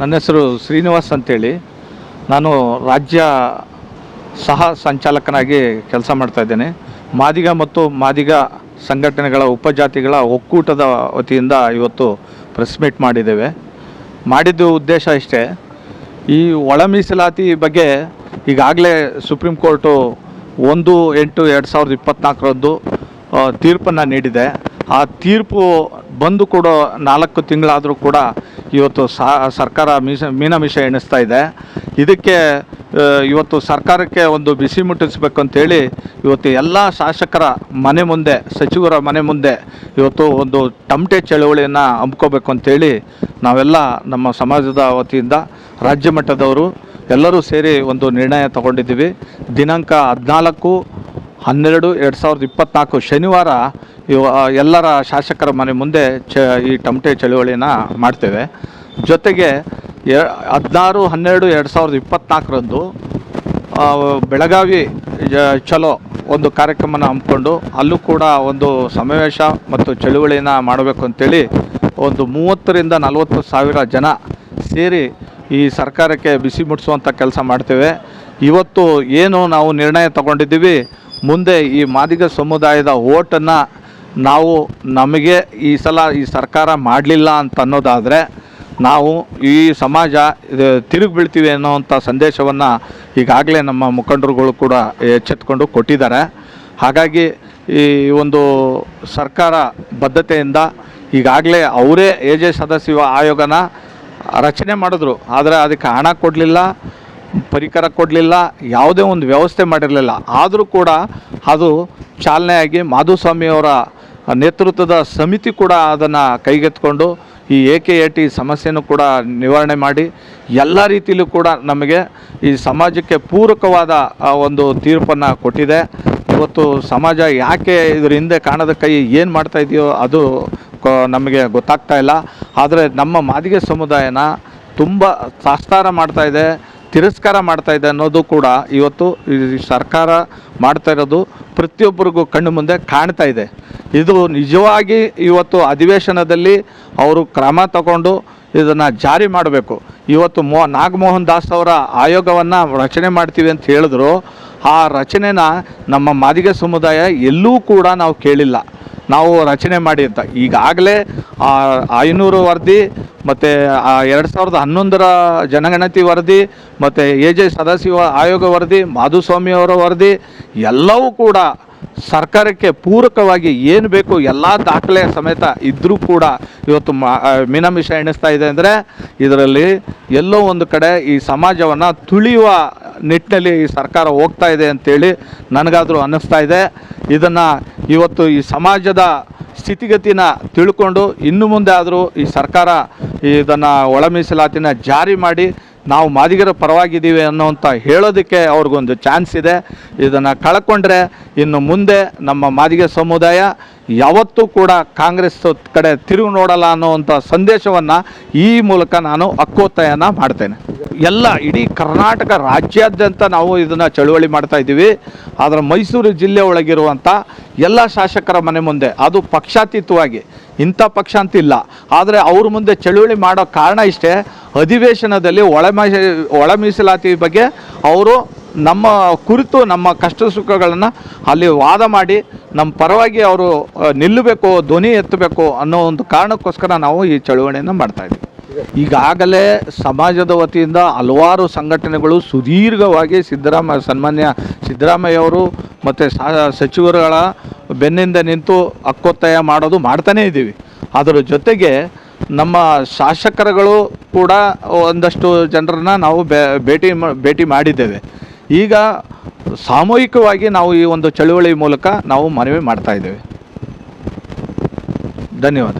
ನನ್ನ ಹೆಸರು ಶ್ರೀನಿವಾಸ್ ಅಂತೇಳಿ. ನಾನು ರಾಜ್ಯ ಸಹ ಸಂಚಾಲಕನಾಗಿ ಕೆಲಸ ಮಾಡ್ತಾಯಿದ್ದೇನೆ ಮಾದಿಗ ಮತ್ತು ಮಾದಿಗ ಸಂಘಟನೆಗಳ ಉಪಜಾತಿಗಳ ಒಕ್ಕೂಟದ ವತಿಯಿಂದ ಇವತ್ತು ಪ್ರೆಸ್ ಮೀಟ್ ಮಾಡಿದ್ದೇವೆ. ಮಾಡಿದ್ದು ಉದ್ದೇಶ ಇಷ್ಟೇ. ಈ ಒಳ ಮೀಸಲಾತಿ ಬಗ್ಗೆ ಈಗಾಗಲೇ ಸುಪ್ರೀಂ ಕೋರ್ಟು ಒಂದು ಎಂಟು ಎರಡು ಸಾವಿರದ ಇಪ್ಪತ್ತ್ನಾಲ್ಕರಂದು ತೀರ್ಪನ್ನು ನೀಡಿದೆ. ಆ ತೀರ್ಪು ಬಂದು ಕೊಡೋ ನಾಲ್ಕು ತಿಂಗಳಾದರೂ ಕೂಡ ಇವತ್ತು ಸರ್ಕಾರ ಮೀಸ ಮೀನಮಿಷ ಎಣಿಸ್ತಾ ಇದೆ. ಇದಕ್ಕೆ ಇವತ್ತು ಸರ್ಕಾರಕ್ಕೆ ಒಂದು ಬಿಸಿ ಮುಟ್ಟಿಸ್ಬೇಕು ಅಂತೇಳಿ ಇವತ್ತು ಎಲ್ಲ ಶಾಸಕರ ಮನೆ ಮುಂದೆ, ಸಚಿವರ ಮನೆ ಮುಂದೆ ಇವತ್ತು ಒಂದು ಟಮಟೆ ಚಳುವಳಿಯನ್ನು ಹಮ್ಕೋಬೇಕು ಅಂತೇಳಿ ನಾವೆಲ್ಲ ನಮ್ಮ ಸಮಾಜದ ವತಿಯಿಂದ ರಾಜ್ಯ ಮಟ್ಟದವರು ಎಲ್ಲರೂ ಸೇರಿ ಒಂದು ನಿರ್ಣಯ ತಗೊಂಡಿದ್ದೀವಿ. ದಿನಾಂಕ ಹದಿನಾಲ್ಕು ಹನ್ನೆರಡು ಎರಡು ಸಾವಿರದ ಇಪ್ಪತ್ತ್ನಾಲ್ಕು ಶನಿವಾರ ಇವ ಎಲ್ಲರ ಶಾಸಕರ ಮನೆ ಮುಂದೆ ಚ, ಈ ಟಮಟೆ ಚಳುವಳಿನ ಮಾಡ್ತೇವೆ. ಜೊತೆಗೆ ಎ, ಹದಿನಾರು ಹನ್ನೆರಡು ಎರಡು ಸಾವಿರದ ಇಪ್ಪತ್ತ್ನಾಲ್ಕರಂದು ಬೆಳಗಾವಿ ಚಲೋ ಒಂದು ಕಾರ್ಯಕ್ರಮನ ಹಮ್ಮಿಕೊಂಡು ಅಲ್ಲೂ ಕೂಡ ಒಂದು ಸಮಾವೇಶ ಮತ್ತು ಚಳುವಳಿನ ಮಾಡಬೇಕು ಅಂತೇಳಿ ಒಂದು ಮೂವತ್ತರಿಂದ ನಲವತ್ತು ಸಾವಿರ ಜನ ಸೇರಿ ಈ ಸರ್ಕಾರಕ್ಕೆ ಬಿಸಿ ಮುಟ್ಟಿಸುವಂಥ ಕೆಲಸ ಮಾಡ್ತೇವೆ. ಇವತ್ತು ಏನು ನಾವು ನಿರ್ಣಯ ತಗೊಂಡಿದ್ದೀವಿ? ಮುಂದೆ ಈ ಮಾದಿಗ ಸಮುದಾಯದ ಓಟನ್ನು ನಾವು ನಮಗೆ ಈ ಸಲ ಈ ಸರ್ಕಾರ ಮಾಡಲಿಲ್ಲ ಅಂತ ಅನ್ನೋದಾದರೆ ನಾವು ಈ ಸಮಾಜ ತಿರುಗಿ ಬೀಳ್ತೀವಿ ಅನ್ನೋವಂಥ ಸಂದೇಶವನ್ನು ಈಗಾಗಲೇ ನಮ್ಮ ಮುಖಂಡರುಗಳು ಕೂಡ ಎಚ್ಚೆತ್ಕೊಂಡು ಕೊಟ್ಟಿದ್ದಾರೆ. ಹಾಗಾಗಿ ಈ ಒಂದು ಸರ್ಕಾರ ಬದ್ಧತೆಯಿಂದ ಈಗಾಗಲೇ ಅವರೇ ಎ ಜೆ ಸದಸ್ಯ ಆಯೋಗನ ರಚನೆ ಮಾಡಿದ್ರು. ಆದರೆ ಅದಕ್ಕೆ ಹಣ ಕೊಡಲಿಲ್ಲ. ಪರಿಕರ ಕೊಡಲಿಲ್ಲ, ಯಾವುದೇ ಒಂದು ವ್ಯವಸ್ಥೆ ಮಾಡಿರಲಿಲ್ಲ. ಆದರೂ ಕೂಡ ಅದು ಚಾಲನೆಯಾಗಿ ಮಾಧುಸ್ವಾಮಿಯವರ ನೇತೃತ್ವದ ಸಮಿತಿ ಕೂಡ ಅದನ್ನು ಕೈಗೆತ್ಕೊಂಡು ಈ ಎ ಕೆ ಎ ಟಿ ಸಮಸ್ಯೆನೂ ಕೂಡ ನಿವಾರಣೆ ಮಾಡಿ, ಎಲ್ಲ ರೀತಿಯಲ್ಲೂ ಕೂಡ ನಮಗೆ ಈ ಸಮಾಜಕ್ಕೆ ಪೂರಕವಾದ ಒಂದು ತೀರ್ಪನ್ನು ಕೊಟ್ಟಿದೆ. ಇವತ್ತು ಸಮಾಜ ಯಾಕೆ ಇದ್ರ ಹಿಂದೆ ಕಾಣದ ಕೈ ಏನು ಮಾಡ್ತಾ ಇದೆಯೋ ಅದು ನಮಗೆ ಗೊತ್ತಾಗ್ತಾ ಇಲ್ಲ. ಆದರೆ ನಮ್ಮ ಮಾದಿಗೆ ಸಮುದಾಯನ ತುಂಬ ಸಾಸ್ತಾರ ಮಾಡ್ತಾಯಿದೆ ತಿರಸ್ಕಾರ ಮಾಡ್ತಾ ಇದೆ ಅನ್ನೋದು ಕೂಡ ಇವತ್ತು ಈ ಸರ್ಕಾರ ಮಾಡ್ತಾ ಇರೋದು ಪ್ರತಿಯೊಬ್ಬರಿಗೂ ಕಣ್ಣು ಮುಂದೆ ಕಾಣ್ತಾ ಇದೆ. ಇದು ನಿಜವಾಗಿ ಇವತ್ತು ಅಧಿವೇಶನದಲ್ಲಿ ಅವರು ಕ್ರಮ ತಗೊಂಡು ಇದನ್ನು ಜಾರಿ ಮಾಡಬೇಕು. ಇವತ್ತು ಮೋ ನಾಗಮೋಹನ್ ದಾಸ್ ಅವರ ಆಯೋಗವನ್ನು ರಚನೆ ಮಾಡ್ತೀವಿ ಅಂತ ಹೇಳಿದ್ರು. ಆ ರಚನೆನ ನಮ್ಮ ಮಾದಿಗ ಸಮುದಾಯ ಎಲ್ಲೂ ಕೂಡ ನಾವು ಕೇಳಿಲ್ಲ. ನಾವು ರಚನೆ ಮಾಡಿ ಅಂತ. ಈಗಾಗಲೇ ಐನೂರು ವರದಿ ಮತ್ತು ಎರಡು ಸಾವಿರದ ಹನ್ನೊಂದರ ಜನಗಣತಿ ವರದಿ, ಮತ್ತು ಎ ಜೆ ಸದಾಶಿವ ಆಯೋಗ ವರದಿ, ಮಾಧುಸ್ವಾಮಿ ಅವರ ವರದಿ, ಎಲ್ಲವೂ ಕೂಡ ಸರ್ಕಾರಕ್ಕೆ ಪೂರಕವಾಗಿ ಏನು ಬೇಕು ಎಲ್ಲ ದಾಖಲೆ ಸಮೇತ ಇದ್ದರೂ ಕೂಡ ಇವತ್ತು ಮೀನಮಿಷ ಎಣಿಸ್ತಾ ಇದೆ ಅಂದರೆ ಇದರಲ್ಲಿ ಎಲ್ಲೋ ಒಂದು ಕಡೆ ಈ ಸಮಾಜವನ್ನು ತುಳಿಯುವ ನಿಟ್ಟಿನಲ್ಲಿ ಈ ಸರ್ಕಾರ ಹೋಗ್ತಾ ಇದೆ ಅಂತೇಳಿ ನನಗಾದರೂ ಅನ್ನಿಸ್ತಾ ಇದೆ. ಇದನ್ನು ಇವತ್ತು ಈ ಸಮಾಜದ ಸ್ಥಿತಿಗತಿನ ತಿಳ್ಕೊಂಡು ಇನ್ನು ಮುಂದೆ ಆದರೂ ಈ ಸರ್ಕಾರ ಇದನ್ನು ಒಳ ಮೀಸಲಾತಿನ ಜಾರಿ ಮಾಡಿ ನಾವು ಮಾದಿಗರ ಪರವಾಗಿದ್ದೀವಿ ಅನ್ನೋವಂಥ ಹೇಳೋದಕ್ಕೆ ಅವ್ರಿಗೊಂದು ಚಾನ್ಸ್ ಇದೆ. ಇದನ್ನು ಕಳ್ಕೊಂಡ್ರೆ ಇನ್ನು ಮುಂದೆ ನಮ್ಮ ಮಾದಿಗ ಸಮುದಾಯ ಯಾವತ್ತೂ ಕೂಡ ಕಾಂಗ್ರೆಸ್ ಕಡೆ ತಿರುಗಿ ನೋಡಲ್ಲ ಅನ್ನೋವಂಥ ಸಂದೇಶವನ್ನು ಈ ಮೂಲಕ ನಾನು ಅಕ್ಕೋತ್ತಾಯನ ಮಾಡ್ತೇನೆ. ಎಲ್ಲ ಇಡೀ ಕರ್ನಾಟಕ ರಾಜ್ಯಾದ್ಯಂತ ನಾವು ಇದನ್ನು ಚಳುವಳಿ ಮಾಡ್ತಾ ಇದ್ದೀವಿ. ಆದರೆ ಮೈಸೂರು ಜಿಲ್ಲೆ ಒಳಗಿರುವಂಥ ಎಲ್ಲ ಶಾಸಕರ ಮನೆ ಮುಂದೆ ಅದು ಪಕ್ಷಾತೀತವಾಗಿ ಇಂಥ ಪಕ್ಷ ಅಂತ ಇಲ್ಲ ಆದರೆ ಅವ್ರ ಮುಂದೆ ಚಳುವಳಿ ಮಾಡೋ ಕಾರಣ ಇಷ್ಟೇ, ಅಧಿವೇಶನದಲ್ಲಿ ಒಳ ಒಳ ಬಗ್ಗೆ ಅವರು ನಮ್ಮ ಕುರಿತು, ನಮ್ಮ ಕಷ್ಟ ಸುಖಗಳನ್ನು ಅಲ್ಲಿ ವಾದ ಮಾಡಿ ನಮ್ಮ ಪರವಾಗಿ ಅವರು ನಿಲ್ಲಬೇಕು, ಧ್ವನಿ ಎತ್ತಬೇಕು ಅನ್ನೋ ಒಂದು ಕಾರಣಕ್ಕೋಸ್ಕರ ನಾವು ಈ ಚಳುವಳಿಯನ್ನು ಮಾಡ್ತಾ ಇದ್ದೀವಿ. ಈಗಾಗಲೇ ಸಮಾಜದ ವತಿಯಿಂದ ಹಲವಾರು ಸಂಘಟನೆಗಳು ಸುದೀರ್ಘವಾಗಿ ಸಿದ್ದರಾಮ, ಸನ್ಮಾನ್ಯ ಸಿದ್ದರಾಮಯ್ಯವರು ಮತ್ತು ಸಚಿವರುಗಳ ಬೆನ್ನಿಂದ ನಿಂತು ಹಕ್ಕೊತ್ತಾಯ ಮಾಡೋದು ಮಾಡ್ತಾನೇ ಇದ್ದೀವಿ. ಅದರ ಜೊತೆಗೆ ನಮ್ಮ ಶಾಸಕರುಗಳು ಕೂಡ ಒಂದಷ್ಟು ಜನರನ್ನು ನಾವು ಭೇಟಿ ಭೇಟಿ ಮಾಡಿದ್ದೇವೆ. ಈಗ ಸಾಮೂಹಿಕವಾಗಿ ನಾವು ಈ ಒಂದು ಚಳುವಳಿ ಮೂಲಕ ನಾವು ಮನವಿ ಮಾಡ್ತಾ ಇದ್ದೇವೆ. ಧನ್ಯವಾದ.